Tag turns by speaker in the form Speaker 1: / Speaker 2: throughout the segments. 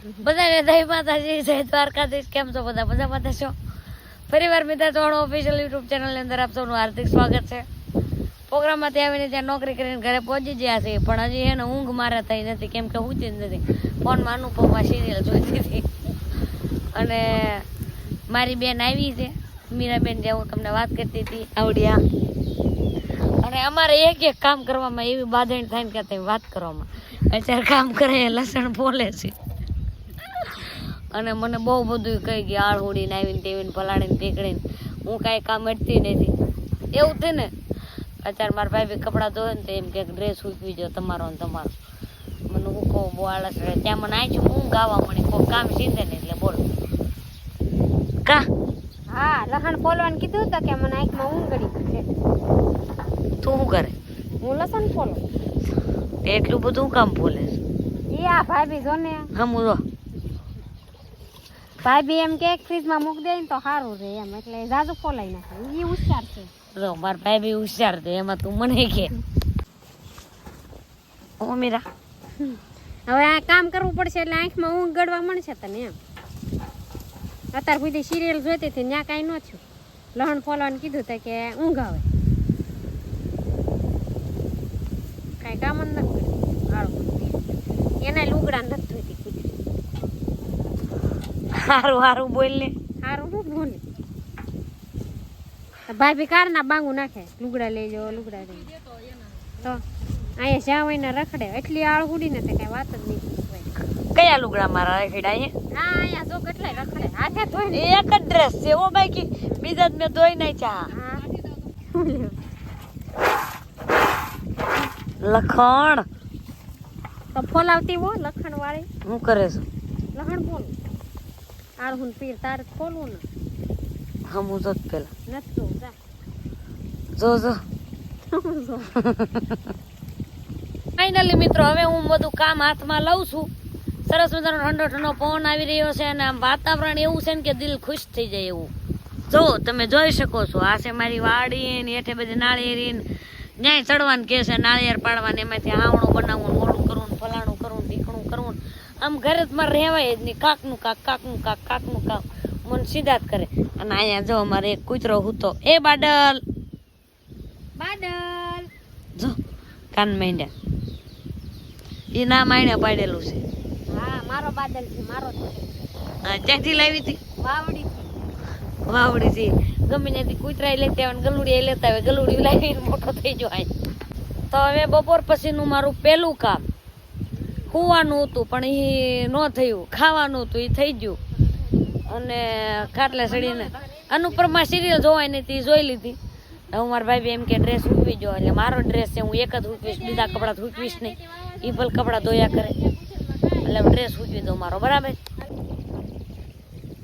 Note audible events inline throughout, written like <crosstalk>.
Speaker 1: બધાને જય માતાજી, જય દ્વારકાધીશ. કેમ છો બધા? બધા થશો ફરીવાર મિત્ર ચૌહાણ ઓફિશિયલ યુટ્યુબ ચેનલની અંદર આપ સૌનું હાર્દિક સ્વાગત છે. પ્રોગ્રામમાંથી આવીને ત્યાં નોકરી કરીને ઘરે પહોંચી ગયા છે, પણ હજી એને ઊંઘ મારે થઈ નથી, કેમ કે હુતી જ નથી. ફોનમાં અનુપમમાં સિરિયલ જોઈતી હતી અને મારી બેન આવી છે. મીરાબેન જે હું તમને વાત કરતી હતી, આવડિયા. અને અમારે એક એક કામ કરવામાં એવી બાંધણી થાય ને કે વાત કરવામાં. અત્યારે કામ કરે લસણ બોલે છે. અને મને બહુ બધું કહી ગયું આળ હોડીને આવીને તેવીને ફલાડીને ટીકડીને. હું કાંઈ કામ અટતી નથી. એવું છે ને? અત્યારે મારા ભાઈ બી કપડાં ધોવે ને તો એમ કે ડ્રેસ સૂકવી જો તમારો ને તમારો. મને હું કહું બહુ આળસ રહે ત્યાં મને છું હું ગાવા મળી કોઈ કામ સીધે ને એટલે બોલો. કા?
Speaker 2: હા લખણ ફોલવાનું કીધું હતું કે મને આંખમાં ઊંઘ ગળી છે.
Speaker 1: તું શું કરે?
Speaker 2: હું લસણ ફોલો.
Speaker 1: એટલું બધું કામ બોલે છે
Speaker 2: એ આ ભાભી જો ને
Speaker 1: હમું જો.
Speaker 2: ભાભી એમ કે ફ્રીજમાં મૂકી દે ને તો સારું રહે એમ. એટલે જાજુ ફોલાઈ નાખે. એ હોશિયાર છે.
Speaker 1: જો માર ભાઈ બી હોશિયાર છે. એમાં તું મને કે. ઓ મીરા.
Speaker 2: હવે આ કામ કરવું પડશે એટલે આંખમાં ઊંઘ ગળવા મળશે તને એમ. અત્યાર સુધી સિરિયલ જોતી હતી ત્યાં કાંઈ ન થયું. લહણ ફોલવાનું કીધું તો કે ઊંઘ આવે. કાંઈ કામ જ નથી કર્યું. એના લુગડા નથી
Speaker 1: હારું હારું બોલ ને
Speaker 2: સારું હું બોલે? ભાભી કારના બાંગુ નાખે. લુગડા લઈ જાઓ લુગડા લઈ. તો અહીંયા જ્યાં હોય ને રખડે. એટલી આળ ઉડી ને તે કઈ વાત જ નહીં.
Speaker 1: કયા લુગડા મારા રખડ્યા અહીંયા?
Speaker 2: હા અહીંયા જો કેટલાય રખડે. હાથે ધોઈ ને
Speaker 1: એક જ ડ્રેસ છે ઓ બાકી. બીજા જ મેં ધોઈ નાખ્યા.
Speaker 2: હા.
Speaker 1: લખણ.
Speaker 2: તો ફોલાવતી હો લખણ વાળી
Speaker 1: હું કરે છે?
Speaker 2: લખણ બોલ. આળહુન પીર તારે ખોલું ને
Speaker 1: હમું જો જ પેલા
Speaker 2: જોવું જા
Speaker 1: જો જો ફાઇનલી મિત્રો હવે હું બધું કામ હાથમાં લઉં છું. સરસ મજાનો ઠંડો ઠંડો પવન આવી રહ્યો છે અને આમ વાતાવરણ એવું છે ને કે દિલ ખુશ થઈ જાય એવું. જો તમે જોઈ શકો છો આ છે મારી વાડી ને હેઠે બધી નાળિયેરી ને ન્યાય ચડવાનું કે છે નાળિયેર પાડવાનું એમાંથી આવણું બનાવવું મોડું કરવું ને ફલાણું કરવું ને ઢીકણું કરવું ને આમ ઘરે જ મારે રહેવાય જ નહીં. કાકનું કાક કાકનું કાક કાકનું કાક. મન સીધા જ કરે. અને અહીંયા જો અમારે એક કૂતરો હૂતો. એ બાડલ
Speaker 2: બાડલ
Speaker 1: જો કાન માંડ્યા. એ ના માયણે પાડેલું છે.
Speaker 2: હા મારો બાદલ છે મારો છે.
Speaker 1: લાવી હતી?
Speaker 2: વાવડી
Speaker 1: વાવડી થી ગમે ત્યાંથી કૂતરા લેતા આવે ગલુડી લેતા આવે. ગલુડી લાવી મોટો થઈ જાય તો હવે બપોર પછીનું મારું પહેલું કામ. હુવાનું હતું, પણ એ ન થયું. ખાવાનું હતું એ થઈ ગયું. અને ખાટલે સડીને અનુપરમાં સિરિયલ જોવાય નહીં તે જોઈ લીધી. હું મારા ભાઈ એમ કે ડ્રેસ હૂકવી જો. એટલે મારો ડ્રેસ છે, હું એક જ હૂકવીશ, બીજા કપડાં હૂકવીશ નહીં. એ ભલે કપડાં ધોયા કરે. એટલે ડ્રેસ હૂકવી દઉં મારો, બરાબર?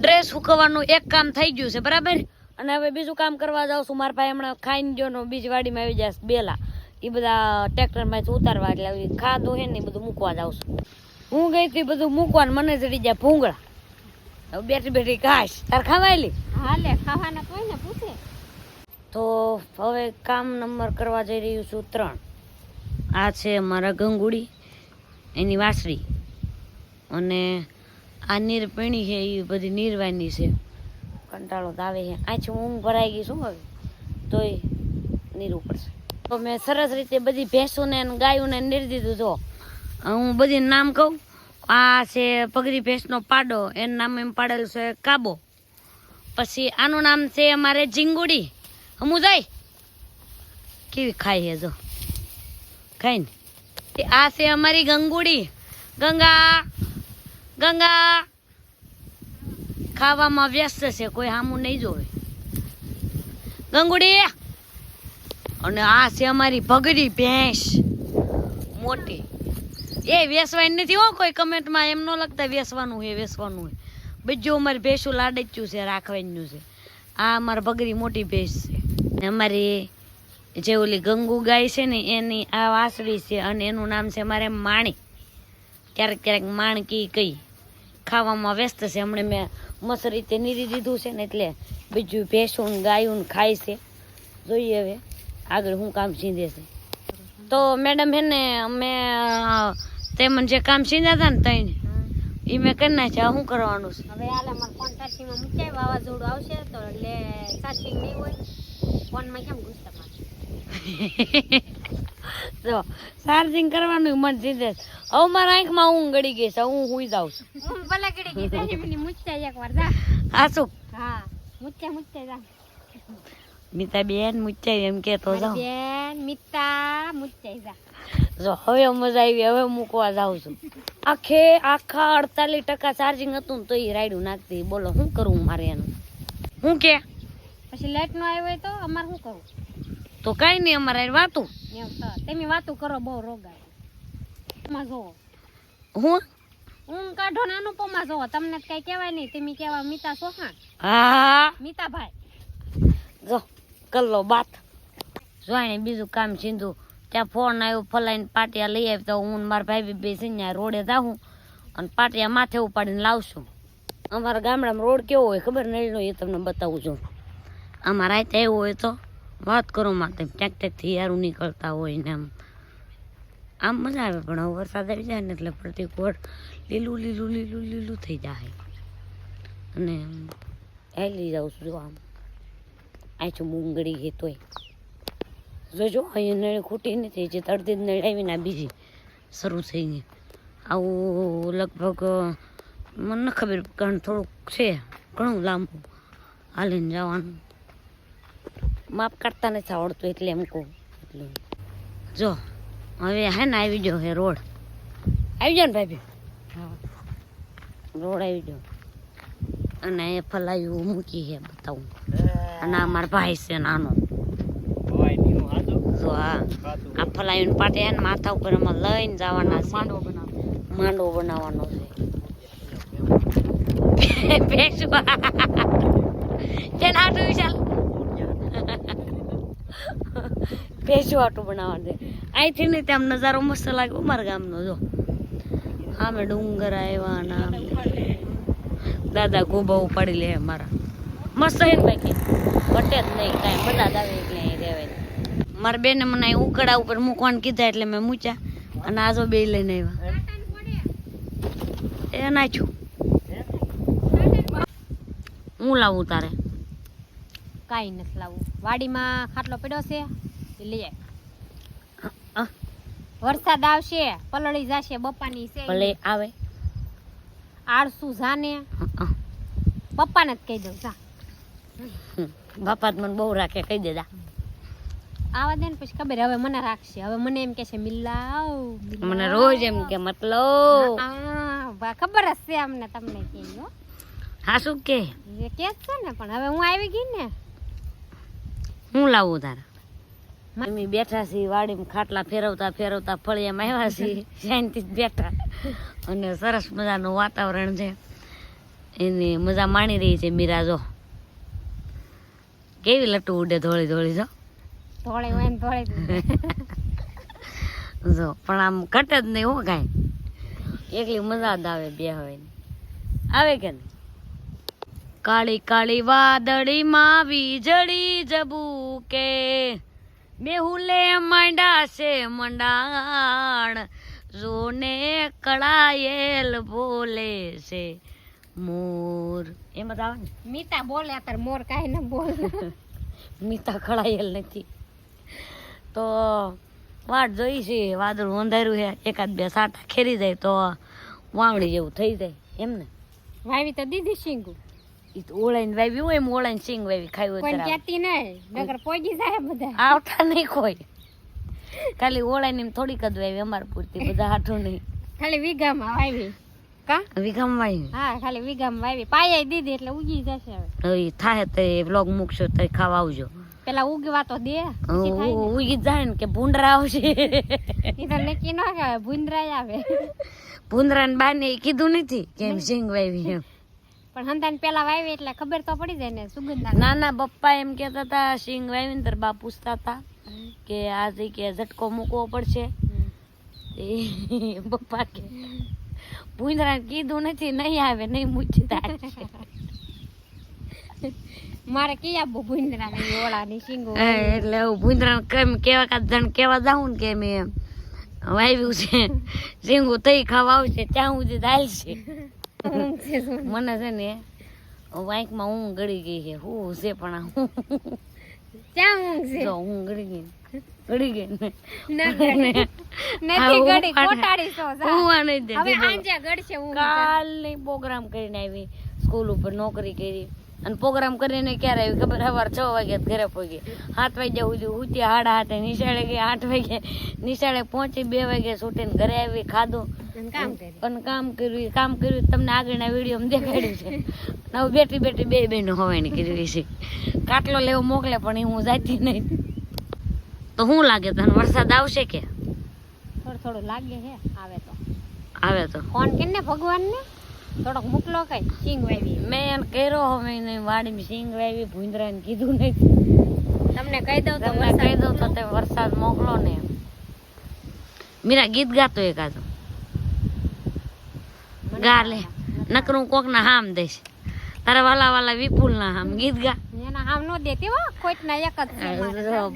Speaker 1: ડ્રેસ સુકવવાનું એક કામ થઈ ગયું છે, બરાબર? અને હવે બીજું કામ કરવા જાઉં છું. મારા ભાઈ હમણાં ખાઈને ને, બીજી વાડીમાં આવી જશે બેલા. એ બધા ટ્રેક્ટરમાંથી ઉતારવા એટલે ખાધું હે ને એ બધું મૂકવા જાઉં છું. હું ગઈ હતી બધું મૂકવા મને ચડી જાય ભૂંગળા. બેઠી બેઠી ઘાસ. તાર ખાવાયેલી
Speaker 2: હાલે ખાવાના કોઈ ને પૂછે?
Speaker 1: તો હવે કામ નંબર કરવા જઈ રહ્યું છું ત્રણ. આ છે મારા ગંગુડી એની વાસળી. અને આ નીર પીણી છે એ બધી નીરવાની છે. કંટાળો તો આવે છે. આથી ઊંઘ ભરાઈ ગઈ શું હવે. તોય નીરવું પડશે તો મેં સરસ રીતે બધી ભેંસોને ગાયોને નીર દીધું, જો. હું બધી નામ કહું? આ છે પગરી ભેંસનો પાડો. એનું નામ એમ પાડેલું છે કાબો. પછી આનું નામ છે અમારે જીંગુડી. હમું જાય? કેવી ખાઈ હે જો. ખાઈ ને. તે આ છે અમારી ગંગુડી. ગંગા ગંગા. ખાવામાં વ્યસ્ત છે, કોઈ સામું નહીં જોવે. ગંગુડી! અને આ છે અમારી ભગડી ભેંસ. મોટી. એ વેસવાની નથી હો કોઈ કમેન્ટમાં. એમ ન લગતા વેસવાનું છે વેસવાનું હોય બીજું અમારી ભેંસું લાડચ્યું છે રાખવાનું છે. આ અમારી ભગરી મોટી ભેંસ છે. અમારી જે ઓલી ગંગુ ગાય છે ને, એની આ વાસળી છે અને એનું નામ છે મારે માણી ક્યારેક ક્યારેક માણકી કઈ ખાવામાં વ્યસ્ત છે. હમણાં મેં મસ્ત રીતે નીરી દીધું છે ને એટલે બીજું ભેંસું ગાયું ખાય છે. જોઈએ હવે. આગળ શું કામ સીંધે છે. તો મેડમ હે ને અમે તે મને જે કામ સીધા હતા ને તઈને એ મેં કરી નાખ્યા શું કરવાનું છે?
Speaker 2: હવે હાલ અમારે ફોન સાચીમાં મૂકે વાવાઝોડું આવશે તો એટલે સાચી નહીં હોય. ફોનમાં કેમ ગુસ્સા મારે <laughs>
Speaker 1: જો ચાર્જિંગ કરવાનું મન સીધે. હવે મારા આંખમાં હું ગળી ગઈ છે હું હુઈ જાઉં છું.
Speaker 2: હું ભલે ગળી ગઈ તારી પેલી મૂચતા એક વાર જા.
Speaker 1: હા શું?
Speaker 2: હા મૂચતા જા.
Speaker 1: મીતા બેન મુચાઈ એમ કેતો જાઉં
Speaker 2: બેન મિતા મૂચતા જા
Speaker 1: જો હવે મજા આવી હવે મૂકવા જાઉં છું આખે આખા અડતાલીસ ટકા ચાર્જિંગ હતું તો એ રાયડું નાખતી બોલો શું કરું મારે એનું શું કે
Speaker 2: પછી લાઈટ નો આવ્યો તો અમારે શું કરવું
Speaker 1: તો કાંઈ નહીં અમારે વાતું
Speaker 2: તમે વાતું કરો બહુ રોગાયમાં જોવો
Speaker 1: હું
Speaker 2: હું કાઢો ને અનુપમા જોવો તમને કઈ કહેવાય નહીં તમે કહેવા મિતા સોહાણ
Speaker 1: હા
Speaker 2: મિતાભાઈ
Speaker 1: જો કલ્લો બાત જોઈને બીજું કામ સીધું. ત્યાં ફોન આવ્યો, ફલાઈને પાટિયા લઈ આવી, તો હું મારા ભાઈ બી ત્યાં રોડે જાઉં અને પાટિયા માથે ઉપાડીને લાવશું. અમારા ગામડામાં રોડ કેવો હોય ખબર નહીં એ તમને બતાવું છું. અમારા રાતે એવું હોય તો વાત કરો માટે ક્યાંક ક્યાંકથી યારું નીકળતા હોય ને આમ. આમ મજા આવે, પણ હવે વરસાદ આવી જાય ને એટલે પ્રતિ કોડ લીલું લીલું લીલું લીલું થઈ જાય. અને હેલી જાઉં છું, જો આમ. આ છું મૂંગળી હે તોય. જોજો, અહીંયા નળી ખૂટી નથી, જે જ નળી આવીને બીજી શરૂ થઈ ગઈ. આવું લગભગ, મને ખબર, કારણ થોડુંક છે, ઘણું લાંબુ. હાલીને જવાનું. માપ કાઢતા નથી આવડતું એટલે એમ કહું. એટલે જો, હવે હે ને આવી ગયો હે રોડ. આવી જાઓ ને ભાભી. રોડ આવી ગયો. અને એ ફલાયું મૂકી હે બતાવું. અને આ મારા ભાઈ છે નાનો. જો હા. આ ફલાવીને પાટે હે ને માથા ઉપર એમાં લઈને જવાના છે. માંડવો બનાવવાનો. બનાવવાનો છે. ભેંસું. જેને આટું વિશાલ. ભેંસું આટું બનાવવાનું છે. અહીંથી નહીં તેમ નજારો મસ્ત લાગે અમારા ગામનો જો. આમે ડુંગર આવ્યા ને દાદા ગોબા ઉપાડી લે મારા. મસ્ત છે ને વટે જ નહીં કાંઈ બધા જ આવે એટલે અહીં રહેવાય મારા બેને મને અહીં ઉકડા ઉપર મૂકવાનું કીધા એટલે મેં મૂચ્યા અને આજો બે લઈને આવ્યા. એ નાખ્યું હું લાવું તારે?
Speaker 2: કાંઈ નથી લાવવું વાડીમાં ખાટલો પડ્યો છે એ લઈ આય. વરસાદ આવશે પલળી જશે બપ્પાની છે
Speaker 1: ભલે આવે.
Speaker 2: આળસુ જાને. પપ્પાને જ કહી દઉં જા.
Speaker 1: બાપા જ મને બહુ રાખે કહી દેતા
Speaker 2: આવા દે ને પછી ખબર હવે મને રાખશે. હવે મને એમ કે છે મિલાવ.
Speaker 1: મને રોજ એમ કે
Speaker 2: મતલબ. ખબર જ છે અમને તમને કે હા.
Speaker 1: શું કે?
Speaker 2: એ કે છે ને પણ હવે હું આવી ગઈ ને.
Speaker 1: હું લાવું તારે? મમ્મી બેઠા છીએ વાડીમાં ખાટલા ફેરવતા ફેરવતા ફળિયામાં આવ્યા છીએ શાંતિ બેઠા. અને સરસ મજાનું વાતાવરણ છે. એની મજા માણી રહી છે મીરા જો. કેવી લટુ ઉડે ધોળી ધોળી જો.
Speaker 2: ધોળે હોય ને ધોળે જો
Speaker 1: પણ આમ કટે જ નહીં હું કાંઈ. એકલી મજા જ આવે બે હવે આવે કે કાળી કાળી વાદળીમાં વીજળી જબુકે બેહુલે મંડા છે મંડાણ. જોને કળાયેલ બોલે છે મોર. એમ જ આવે ને?
Speaker 2: મીતા બોલે અત્યારે મોર કાંઈ ન બોલ. <laughs>
Speaker 1: મીતા ખળાયેલ નથી. તો વાટ જોઈ છે વાદળું અંધાર્યું છે એકાદ બે સાટા ખેરી જાય તો વાવણી જેવું થઈ જાય એમ ને?
Speaker 2: વાવી તો દીધી શીંગુ.
Speaker 1: ઈ તો ઓળાઈને વાવી હોય એમ ઓળાઈને સિંગ વાવી ખાવી હોય
Speaker 2: પણ કેતી નહીં નગર પોગી જાય બધા.
Speaker 1: આવતા નહીં કોઈ. ખાલી ઓળાઈને એમ થોડીક જ વાવી અમારે પૂરતી બધા હાઠું નહીં.
Speaker 2: ખાલી વીઘામાં વાવી. કા?
Speaker 1: વાવી
Speaker 2: હા ખાલી વીઘામાં વાવી પાયા દીધી એટલે ઉગી જશે હવે.
Speaker 1: હવે થાય તો મૂકશો તો ખાવા આવજો.
Speaker 2: પેલા ઉગવા તો દે
Speaker 1: ઉગી જાય ને કે ભૂંડરા આવશે.
Speaker 2: ઈ તો નક્કી ન કહેવાય આવે.
Speaker 1: ને બાને કીધું નથી કે એમ સિંગ વાવી એમ.
Speaker 2: પણ હંતાને પેલા વાવી એટલે ખબર તો પડી જાય ને સુગંધ ના
Speaker 1: નાના પપ્પા એમ કહેતા હતા સિંગ વાવી ને બા પૂછતા હતા કે આજે કે ઝટકો મૂકવો પડશે. પપ્પા <laughs> કે ભૂંદરા કીધું નથી નહીં આવે નહીં મૂચતા
Speaker 2: મારે કયા ભૂંદરા ને ઓળા ની સિંગો
Speaker 1: એટલે હું ભૂંદરા કેમ કેવા કાદ જણ કેવા જાઉં ને કેમ એમ. વાવ્યું છે. સિંગું તઈ ખાવા આવશે ત્યાં સુધી ચાલશે? <laughs> મને છે ને વાંકમાં ઊંઘ ગળી ગઈ છે. હું છે પણ હું.
Speaker 2: ક્યાં ઊંઘ છે
Speaker 1: જો હું ગળી ગઈ. ગળી ગઈ
Speaker 2: નથી નથી ગળી કોટાડી છો જા.
Speaker 1: હું આ
Speaker 2: હવે આંજે ગળશે ઊંઘ
Speaker 1: કાલની પ્રોગ્રામ કરીને આવી. સ્કૂલ ઉપર નોકરી કરી. અને પ્રોગ્રામ કરીને ક્યારે આવી? ખબર? સવાર છ વાગે ઘરે પહોંચી સાત વાગ્યા સુધી ઉતી હાડા હાથે નિશાળે ગઈ. આઠ વાગે નિશાળે પહોંચી બે વાગે છૂટીને ઘરે આવી ખાધું.
Speaker 2: પણ કામ
Speaker 1: કર્યું કામ કર્યું તમને આગળના વીડિયો દેખાડ્યું છે. હવે બેઠી બેઠી બે બહેનો હવાની કરવી છે. કાટલો લેવો મોકલે પણ એ હું જાતી નહીં તો શું લાગે તને વરસાદ આવશે કે?
Speaker 2: થોડું થોડું લાગે છે આવે તો.
Speaker 1: આવે તો.
Speaker 2: ફોન કરીને ભગવાન ને થોડોક મોકલો કઈ સિંગ વાવી.
Speaker 1: મેં કર્યો હવે વાડીમાં સિંગ વાવી ભૂંદરાને કીધું નહીં.
Speaker 2: તમને કહી દઉં તો
Speaker 1: તમને કહી દઉં તો તે વરસાદ મોકલો ને. મીરા ગીત ગાતો એકાદું ગા લે નકરું કોક ના હામ દેશ તારા વાલા વાલા વિપુલ ના હામ. ગીત ગા.
Speaker 2: એના હામ નો દેતી હો કોઈક ના એક જ.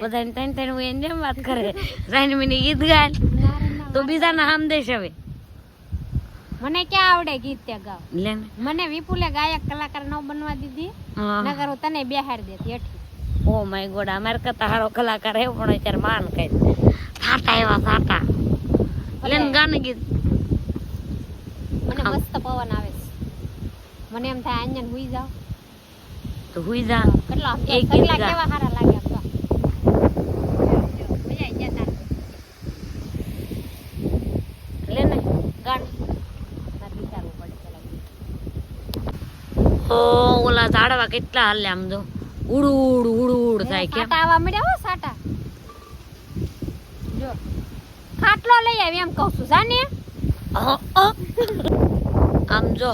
Speaker 1: બધાને ત્રણ ત્રણ હું એને વાત કરે. રાઈન મિનિટ ગીત ગાય.
Speaker 2: તો બીજા ના.
Speaker 1: તો બીજાના હામ દેશ હવે.
Speaker 2: મને ક્યાં આવડે ગીત તે ગાવ?
Speaker 1: લે
Speaker 2: મને વિપુલે ગાયક કલાકાર ન બનવા દીધી. નગર હું તને બેહાર દેતી એઠી
Speaker 1: ઓ માય ગોડ અમારે કરતા હારો કલાકાર હે પણ અત્યારે માન કઈ ફાટા એવા ફાટા લેન ગાને ગીત.
Speaker 2: મને મસ્ત પવન આવે છે. મને એમ થાય આંજન હુઈ જાવ
Speaker 1: તો હુઈ જા.
Speaker 2: કેટલા કેટલા કેવા સારા લાગે આમ તો. મજા આવી જાય તારે.
Speaker 1: લે ને ગાન
Speaker 2: તારે વિચારવું પડે પેલા ગીત.
Speaker 1: ઓ ઓલા કેટલા હાલે આમ જો ઉડ ઉડ ઉડ ઉડ થાય
Speaker 2: કે આવવા મળ્યા હો સાટા. જો. ખાટલો લઈ આવી એમ કહું છું. જાને.
Speaker 1: આમ જો.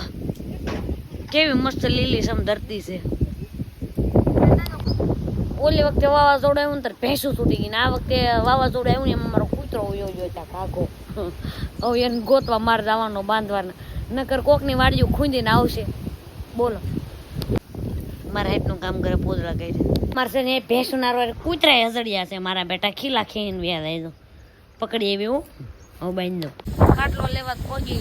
Speaker 1: કેવી મસ્ત લીલી સમ ધરતી છે. ઓલી વખતે વાવાઝોડું આવ્યું ને ત્યારે ભેંસું છૂટી ગઈ ને આ વખતે વાવાઝોડું આવ્યું ને એમાં મારો કૂતરો ઉયો ગયો ત્યાં કાકો <laughs> હવે એને ગોતવા માર જવાનો બાંધવાના. નકર કોકની વાડીઓ ખૂંદીને આવશે. બોલો. મારા હેઠનું કામ કરે, પોદળા કરી. મારે છે ને ભેંસું નારવા કૂતરા હસડ્યા છે મારા બેટા, ખીલા ખીન વ્યા જાય પકડી એવી હું. હું બાંધી દઉં. ખાટલો લેવા પગી.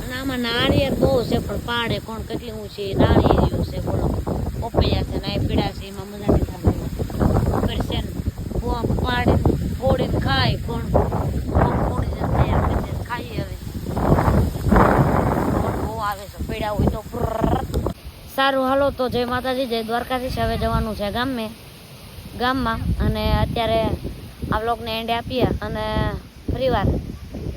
Speaker 1: અને આમાં નાળિયેર બહુ છે, પણ પાડે કોણ કેટલી ઊંચી નાળિયેર છે બોલો. પપૈયા છે, નાય પીડા છે, એમાં મજા નહીં થાય ઉપર છે ને પાડે ફોડીને ખાય કોણ કોણ ફોડીને તૈયાર કરી દે ખાઈએ હવે કોણ બહુ આવે છે પીડા હોય તો ફ્રર. સારું, હાલો, તો જય માતાજી, જય દ્વારકાધીશ. હવે જવાનું છે ગામે, ગામમાં. અને અત્યારે આ બ્લોગને એન્ડ આપીએ. અને ફરીવાર,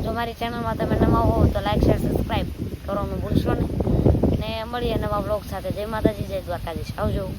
Speaker 1: જો મારી ચેનલમાં તમે નવા હો, તો લાઈક શેર સબસ્ક્રાઈબ કરવાનું ભૂલશો નહીં. ને મળીએ નવા બ્લોગ સાથે. જય માતાજી, જય દ્વારકાધીશ. આવજો.